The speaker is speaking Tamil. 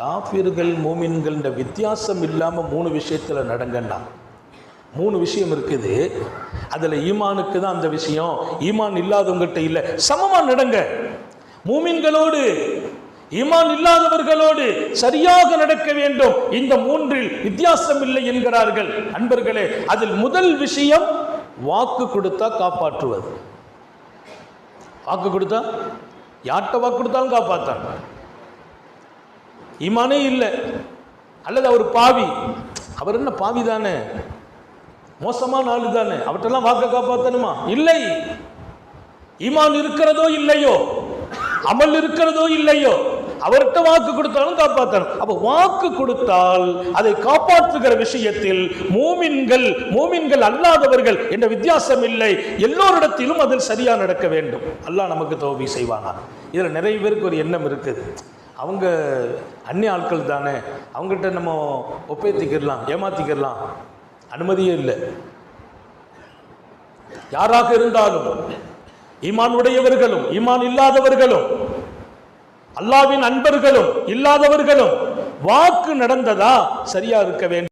காபிர்கள் மூமின்கள்ன்ற வித்தியாசம் இல்லாமல் மூணு விஷயத்தில் நடங்கண்ணா மூணு விஷயம் இருக்குது. அதில் ஈமானுக்கு தான் அந்த விஷயம். ஈமான் இல்லாதவங்ககிட்ட இல்லை. சமமாக நடங்க. மூமின்களோடு ஈமான் இல்லாதவர்களோடு சரியாக நடக்க வேண்டும். இந்த மூன்றில் வித்தியாசம் இல்லை என்கிறார்கள். அன்பர்களே அதில் முதல் விஷயம் வாக்கு கொடுத்தா காப்பாற்றுவது. வாக்கு கொடுத்தா? யார்கிட்ட வாக்கு கொடுத்தாலும் காப்பாற்றாங்க ஈமானே இல்லை. அல்லது அவர் பாவி. அவர் என்ன பாவி தானே? மோசமான ஆளு தானே? அவற்றெல்லாம் வாக்க காப்பாற்றணுமா இல்லை. ஈமான் இருக்கிறதோ இல்லையோ? அமல் இருக்கிறதோ இல்லையோ? அவர்கிட்ட வாக்கு கொடுத்தாலும் காப்பாற்றணும் அப்ப வாக்கு கொடுத்தால் அதை காப்பாற்றுகிற விஷயத்தில் மூமின்கள் மூமின்கள் அல்லாதவர்கள் என்ற வித்தியாசம் இல்லை. எல்லோரிடத்திலும் அதில் சரியா நடக்க வேண்டும். அல்லாஹ் நமக்கு தோல்வி செய்வானா இதில் நிறைய பேருக்கு ஒரு எண்ணம் இருக்குது. அவங்க அந்நிய ஆட்கள் தானே? அவங்ககிட்ட நம்ம ஒப்பேத்திக்கிடலாம் ஏமாத்திக்கிடலாம். அனுமதியே இல்லை. யாராக இருந்தாலும் ஈமான் உடையவர்களும் ஈமான் இல்லாதவர்களும் அல்லாவின் அன்பர்களும் இல்லாதவர்களும் வாக்கு நடந்ததா சரியா இருக்க வேண்டும்?